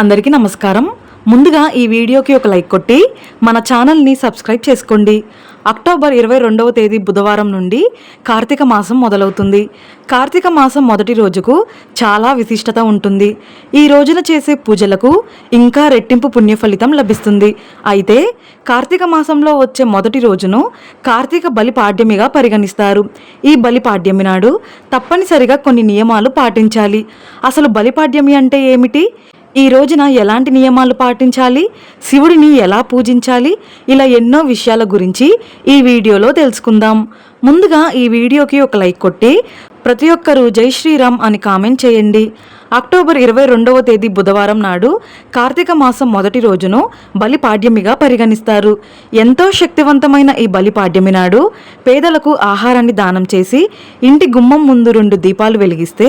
అందరికీ నమస్కారం. ముందుగా ఈ వీడియోకి ఒక లైక్ కొట్టి మన ఛానల్ని సబ్స్క్రైబ్ చేసుకోండి. అక్టోబర్ ఇరవై రెండవ తేదీ బుధవారం నుండి కార్తీక మాసం మొదలవుతుంది. కార్తీక మాసం మొదటి రోజుకు చాలా విశిష్టత ఉంటుంది. ఈ రోజున చేసే పూజలకు ఇంకా రెట్టింపు పుణ్య ఫలితం లభిస్తుంది. అయితే కార్తీక మాసంలో వచ్చే మొదటి రోజును కార్తీక బలి పాడ్యమిగా పరిగణిస్తారు. ఈ బలి పాడ్యమి నాడు తప్పనిసరిగా కొన్ని నియమాలు పాటించాలి. అసలు బలిపాడ్యమి అంటే ఏమిటి? ఈ రోజున ఎలాంటి నియమాలు పాటించాలి? శివుడిని ఎలా పూజించాలి? ఇలా ఎన్నో విషయాల గురించి ఈ వీడియోలో తెలుసుకుందాం. ముందుగా ఈ వీడియోకి ఒక లైక్ కొట్టి ప్రతి ఒక్కరూ జై శ్రీరామ్ అని కామెంట్ చేయండి. అక్టోబర్ ఇరవై రెండవ తేదీ బుధవారం నాడు కార్తీక మాసం మొదటి రోజును బలిపాడ్యమిగా పరిగణిస్తారు. ఎంతో శక్తివంతమైన ఈ బలిపాడ్యమి నాడు పేదలకు ఆహారాన్ని దానం చేసి ఇంటి గుమ్మం ముందు రెండు దీపాలు వెలిగిస్తే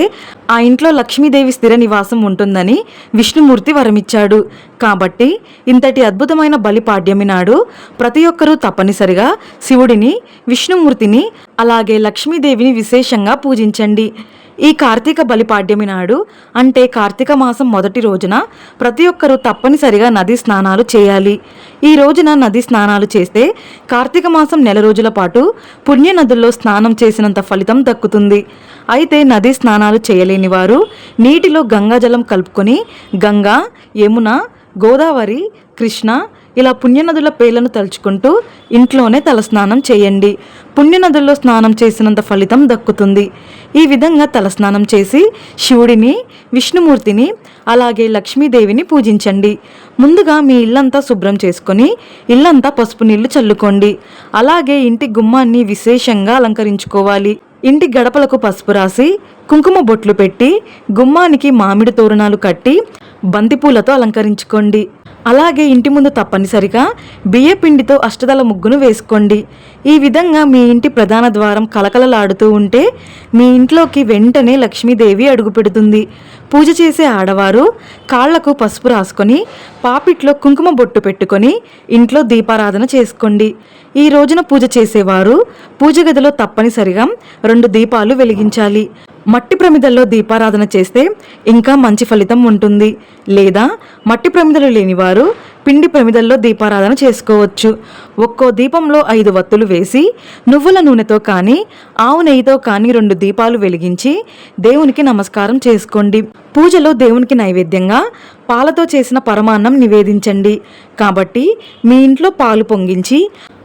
ఆ ఇంట్లో లక్ష్మీదేవి స్థిర నివాసం ఉంటుందని విష్ణుమూర్తి వరమిచ్చాడు. కాబట్టి ఇంతటి అద్భుతమైన బలిపాడ్యమి నాడు ప్రతి ఒక్కరూ తప్పనిసరిగా శివుడిని విష్ణుమూర్తిని అలాగే లక్ష్మీదేవిని విశేషంగా పూజించండి. ఈ కార్తీక బలిపాడ్యమి నాడు అంటే కార్తీక మాసం మొదటి రోజున ప్రతి ఒక్కరూ తప్పనిసరిగా నది స్నానాలు చేయాలి. ఈ రోజున నది స్నానాలు చేస్తే కార్తీక మాసం నెల రోజుల పాటు పుణ్య నదుల్లో స్నానం చేసినంత ఫలితం దక్కుతుంది. అయితే నది స్నానాలు చేయలేని వారు నీటిలో గంగాజలం కలుపుకొని గంగా యమున గోదావరి కృష్ణ ఇలా పుణ్యనదుల పేర్లను తలుచుకుంటూ ఇంట్లోనే తలస్నానం చేయండి. పుణ్యనదుల్లో స్నానం చేసినంత ఫలితం దక్కుతుంది. ఈ విధంగా తలస్నానం చేసి శివుడిని విష్ణుమూర్తిని అలాగే లక్ష్మీదేవిని పూజించండి. ముందుగా మీ ఇల్లంతా శుభ్రం చేసుకొని ఇల్లంతా పసుపు నీళ్ళు చల్లుకోండి. అలాగే ఇంటి గుమ్మాన్ని విశేషంగా అలంకరించుకోవాలి. ఇంటి గడపలకు పసుపు రాసి కుంకుమ బొట్లు పెట్టి గుమ్మానికి మామిడి తోరణాలు కట్టి బంతిపూలతో అలంకరించుకోండి. అలాగే ఇంటి ముందు తప్పనిసరిగా బియ్యపిండితో అష్టదల ముగ్గును వేసుకోండి. ఈ విధంగా మీ ఇంటి ప్రధాన ద్వారం కలకలలాడుతూ ఉంటే మీ ఇంట్లోకి వెంటనే లక్ష్మీదేవి అడుగు పెడుతుంది. పూజ చేసే ఆడవారు కాళ్ళకు పసుపు రాసుకొని పాపిట్లో కుంకుమ బొట్టు పెట్టుకొని ఇంట్లో దీపారాధన చేసుకోండి. ఈ రోజున పూజ చేసేవారు పూజ గదిలో తప్పనిసరిగా రెండు దీపాలు వెలిగించాలి. మట్టి ప్రమిదల్లో దీపారాధన చేస్తే ఇంకా మంచి ఫలితం ఉంటుంది. లేదా మట్టి ప్రమిదలు లేనివారు పిండి ప్రమిదల్లో దీపారాధన చేసుకోవచ్చు. ఒక్కో దీపంలో ఐదు వత్తులు వేసి నువ్వుల నూనెతో కానీ ఆవు నెయ్యితో కానీ రెండు దీపాలు వెలిగించి దేవునికి నమస్కారం చేసుకోండి. పూజలో దేవునికి నైవేద్యంగా పాలతో చేసిన పరమాన్నం నివేదించండి. కాబట్టి మీ ఇంట్లో పాలు పొంగించి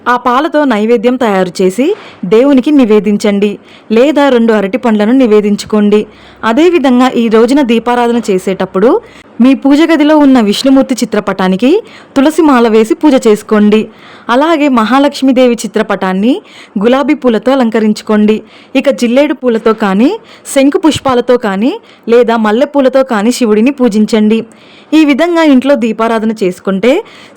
ఆ పాలతో నైవేద్యం తయారు చేసి దేవునికి నివేదించండి లేదా రెండు అరటి పండ్లను నివేదించుకోండి. అదేవిధంగా ఈ రోజున దీపారాధన చేసేటప్పుడు మీ పూజ గదిలో ఉన్న విష్ణుమూర్తి చిత్రపటానికి తులసి మాల వేసి పూజ చేసుకోండి. అలాగే మహాలక్ష్మీదేవి చిత్రపటాన్ని గులాబీ పూలతో అలంకరించుకోండి. ఇక జిల్లేడు పూలతో కానీ శంకు పుష్పాలతో కానీ లేదా మల్లె పూలతో కానీ శివుడిని పూజించండి. ఈ విధంగా ఇంట్లో దీపారాధన చేసుకుంటే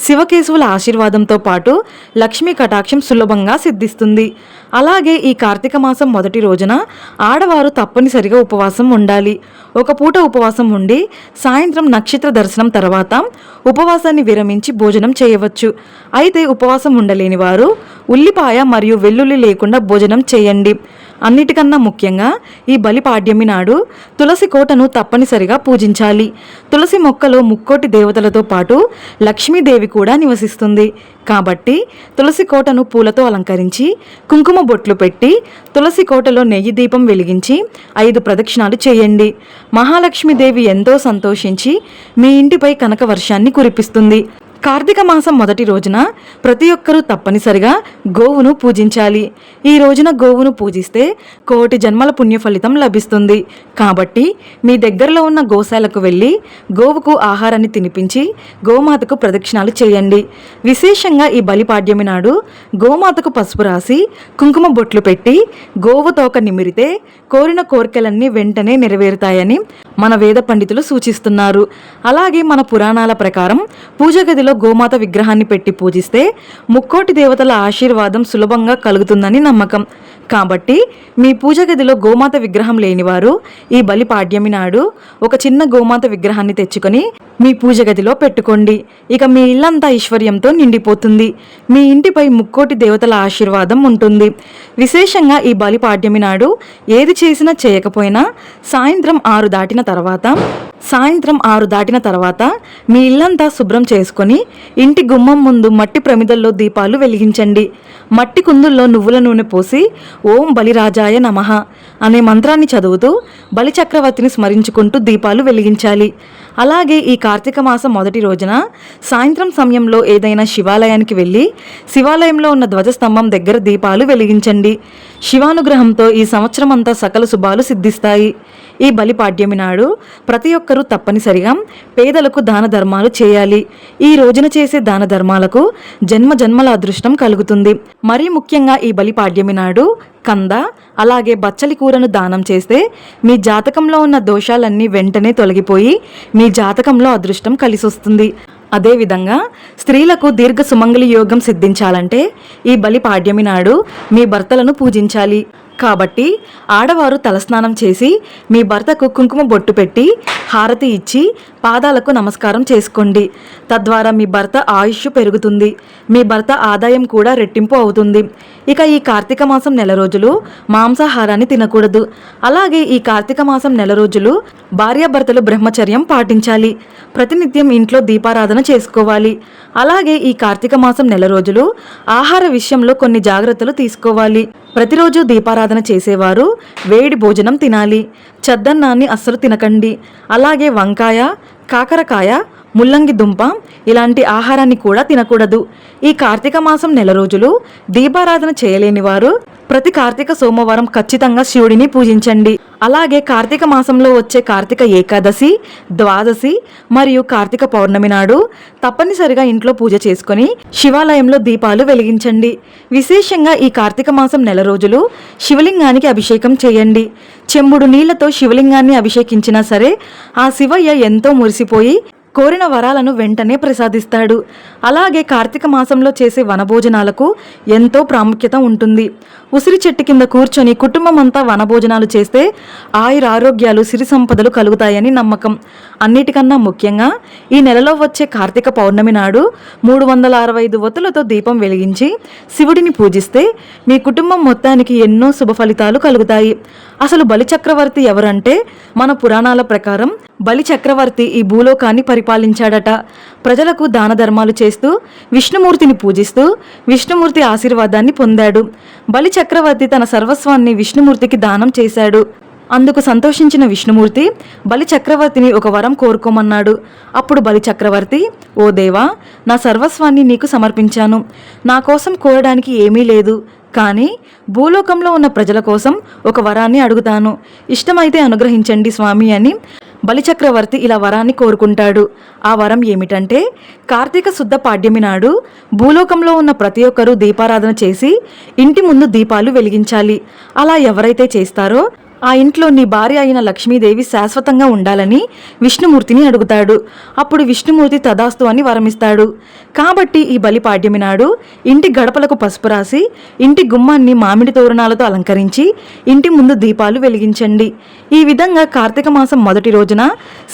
శివకేశవుల ఆశీర్వాదంతో పాటు లక్ష్మీ కటాక్షం సులభంగా సిద్ధిస్తుంది. అలాగే ఈ కార్తీక మాసం మొదటి రోజున ఆడవారు తప్పనిసరిగా ఉపవాసం ఉండాలి. ఒక పూట ఉపవాసం ఉండి సాయంత్రం నక్షత్ర దర్శనం తర్వాత ఉపవాసాన్ని విరమించి భోజనం చేయవచ్చు. అయితే ఉపవాసం ఉండలేని వారు ఉల్లిపాయ మరియు వెల్లుల్లి లేకుండా భోజనం చేయండి. అన్నిటికన్నా ముఖ్యంగా ఈ బలిపాడ్యమి నాడు తులసి కోటను తప్పనిసరిగా పూజించాలి. తులసి మొక్కలో ముక్కోటి దేవతలతో పాటు లక్ష్మీదేవి కూడా నివసిస్తుంది. కాబట్టి తులసి కోటను పూలతో అలంకరించి కుంకుమ బొట్లు పెట్టి తులసి కోటలో నెయ్యి దీపం వెలిగించి ఐదు ప్రదక్షిణాలు చేయండి. మహాలక్ష్మీదేవి ఎంతో సంతోషించి మీ ఇంటిపై కనక వర్షాన్ని కురిపిస్తుంది. కార్తీక మాసం మొదటి రోజున ప్రతి ఒక్కరూ తప్పనిసరిగా గోవును పూజించాలి. ఈ రోజున గోవును పూజిస్తే కోటి జన్మల పుణ్య ఫలితం లభిస్తుంది. కాబట్టి మీ దగ్గరలో ఉన్న గోశాలకు వెళ్ళి గోవుకు ఆహారాన్ని తినిపించి గోమాతకు ప్రదక్షిణాలు చేయండి. విశేషంగా ఈ బలిపాడ్యమి నాడు గోమాతకు పసుపు రాసి కుంకుమ బొట్లు పెట్టి గోవు తోక నిమిరితే కోరిన కోరికలన్నీ వెంటనే నెరవేరుతాయని మన వేద పండితులు సూచిస్తున్నారు. అలాగే మన పురాణాల ప్రకారం పూజ గదిలో గోమాత విగ్రహాన్ని పెట్టి పూజిస్తే ముక్కోటి దేవతల ఆశీర్వాదం సులభంగా కలుగుతుందని నమ్మకం. కాబట్టి మీ పూజ గదిలో గోమాత విగ్రహం లేనివారు ఈ బలి పాడ్యమి నాడు ఒక చిన్న గోమాత విగ్రహాన్ని తెచ్చుకొని మీ పూజ గదిలో పెట్టుకోండి. ఇక మీ ఇల్లంతా ఐశ్వర్యంతో నిండిపోతుంది. మీ ఇంటిపై ముక్కోటి దేవతల ఆశీర్వాదం ఉంటుంది. విశేషంగా ఈ బలి పాడ్యమి నాడు ఏది చేసినా చేయకపోయినా సాయంత్రం ఆరు దాటిన తర్వాత సాయంత్రం ఆరు దాటిన తర్వాత మీ ఇల్లంతా శుభ్రం చేసుకొని ఇంటి గుమ్మం ముందు మట్టి ప్రమిదల్లో దీపాలు వెలిగించండి. మట్టి కుందుల్లో నువ్వుల నూనె పోసి ఓం బలిరాజాయ నమః అనే మంత్రాన్ని చదువుతూ బలి చక్రవర్తిని స్మరించుకుంటూ దీపాలు వెలిగించాలి. అలాగే ఈ కార్తీక మాసం మొదటి రోజున సాయంత్రం సమయంలో ఏదైనా శివాలయానికి వెళ్ళి శివాలయంలో ఉన్న ధ్వజస్తంభం దగ్గర దీపాలు వెలిగించండి. శివానుగ్రహంతో ఈ సంవత్సరమంతా సకల శుభాలు సిద్ధిస్తాయి. ఈ బలిపాడ్యమి నాడు ప్రతి ఒక్కరూ తప్పనిసరిగా పేదలకు దాన ధర్మాలు చేయాలి. ఈ రోజున చేసే దాన ధర్మాలకు జన్మ జన్మల అదృష్టం కలుగుతుంది. మరీ ముఖ్యంగా ఈ బలిపాడ్యమి నాడు కంద అలాగే బచ్చలి కూరను దానం చేస్తే మీ జాతకంలో ఉన్న దోషాలన్నీ వెంటనే తొలగిపోయి మీ జాతకంలో అదృష్టం కలిసొస్తుంది. అదేవిధంగా స్త్రీలకు దీర్ఘ సుమంగళి యోగం సిద్ధించాలంటే ఈ బలి పాడ్యమి నాడు మీ భర్తలను పూజించాలి. కాబట్టి ఆడవారు తలస్నానం చేసి మీ భర్తకు కుంకుమ బొట్టు పెట్టి హారతి ఇచ్చి పాదాలకు నమస్కారం చేసుకోండి. తద్వారా మీ భర్త ఆయుష్ పెరుగుతుంది. మీ భర్త ఆదాయం కూడా రెట్టింపు అవుతుంది. ఇక ఈ కార్తీక మాసం నెల రోజులు మాంసాహారాన్ని తినకూడదు. అలాగే ఈ కార్తీక మాసం నెల రోజులు భార్యాభర్తలు బ్రహ్మచర్యం పాటించాలి. ప్రతినిత్యం ఇంట్లో దీపారాధన చేసుకోవాలి. అలాగే ఈ కార్తీక మాసం నెల రోజులు ఆహార విషయంలో కొన్ని జాగ్రత్తలు తీసుకోవాలి. ప్రతిరోజు దీపారాధన చేసేవారు. వేడి భోజనం తినాలి. చద్దన్నాన్ని అస్సలు తినకండి. అలాగే వంకాయ కాకరకాయ ముల్లంగి దుంప ఇలాంటి ఆహారాన్ని కూడా తినకూడదు. ఈ కార్తీక మాసం నెల రోజులు దీపారాధన చేయలేని వారు ప్రతి కార్తీక సోమవారం ఖచ్చితంగా శివుడిని పూజించండి. అలాగే కార్తీక మాసంలో వచ్చే కార్తీక ఏకాదశి ద్వాదశి మరియు కార్తీక పౌర్ణమి నాడు తప్పనిసరిగా ఇంట్లో పూజ చేసుకుని శివాలయంలో దీపాలు వెలిగించండి. విశేషంగా ఈ కార్తీక మాసం నెల రోజులు శివలింగానికి అభిషేకం చేయండి. చెంబుడు నీళ్ళతో శివలింగాన్ని అభిషేకించినా సరే ఆ శివయ్య ఎంతో మురిసిపోయి కోరిన వరాలను వెంటనే ప్రసాదిస్తాడు. అలాగే కార్తీక మాసంలో చేసే వనభోజనాలకు ఎంతో ప్రాముఖ్యత ఉంటుంది. ఉసిరి చెట్టు కింద కూర్చొని కుటుంబం అంతా వనభోజనాలు చేస్తే ఆయుర ఆరోగ్యాలు సిరి సంపదలు కలుగుతాయని నమ్మకం. అన్నిటికన్నా ముఖ్యంగా ఈ నెలలో వచ్చే కార్తీక పౌర్ణమి నాడు మూడు వందల అరవై ఐదు వతులతో దీపం వెలిగించి శివుడిని పూజిస్తే మీ కుటుంబం మొత్తానికి ఎన్నో శుభ ఫలితాలు కలుగుతాయి. అసలు బలిచక్రవర్తి ఎవరంటే మన పురాణాల ప్రకారం బలి చక్రవర్తి ఈ భూలోకాన్ని పరిపాలించాడట. ప్రజలకు దాన ధర్మాలు చేస్తూ విష్ణుమూర్తిని పూజిస్తూ విష్ణుమూర్తి ఆశీర్వాదాన్ని పొందాడు. బలి చక్రవర్తి తన సర్వస్వాన్ని విష్ణుమూర్తికి దానం చేశాడు. అందుకు సంతోషించిన విష్ణుమూర్తి బలి చక్రవర్తిని ఒక వరం కోరుకోమన్నాడు. అప్పుడు బలి చక్రవర్తి ఓ దేవా నా సర్వస్వాన్ని నీకు సమర్పించాను. నా కోసం కోరడానికి ఏమీ లేదు. కానీ భూలోకంలో ఉన్న ప్రజల కోసం ఒక వరాన్ని అడుగుతాను. ఇష్టమైతే అనుగ్రహించండి స్వామి అని బలిచక్రవర్తి ఇలా వరాన్ని కోరుకుంటాడు. ఆ వరం ఏమిటంటే కార్తీక శుద్ధ పాడ్యమి నాడు భూలోకంలో ఉన్న ప్రతి ఒక్కరూ దీపారాధన చేసి ఇంటి ముందు దీపాలు వెలిగించాలి. అలా ఎవరైతే చేస్తారో ఆ ఇంట్లో నీ భార్య అయిన లక్ష్మీదేవి శాశ్వతంగా ఉండాలని విష్ణుమూర్తిని అడుగుతాడు. అప్పుడు విష్ణుమూర్తి తదాస్తు అని వరమిస్తాడు. కాబట్టి ఈ బలిపాడ్యమి నాడు ఇంటి గడపలకు పసుపు రాసి ఇంటి గుమ్మాన్ని మామిడి తోరణాలతో అలంకరించి ఇంటి ముందు దీపాలు వెలిగించండి. ఈ విధంగా కార్తీక మాసం మొదటి రోజున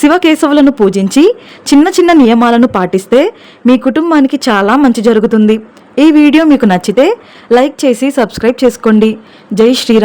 శివకేశవులను పూజించి చిన్న చిన్న నియమాలను పాటిస్తే మీ కుటుంబానికి చాలా మంచి జరుగుతుంది. ఈ వీడియో మీకు నచ్చితే లైక్ చేసి సబ్స్క్రైబ్ చేసుకోండి. జై శ్రీరామ్.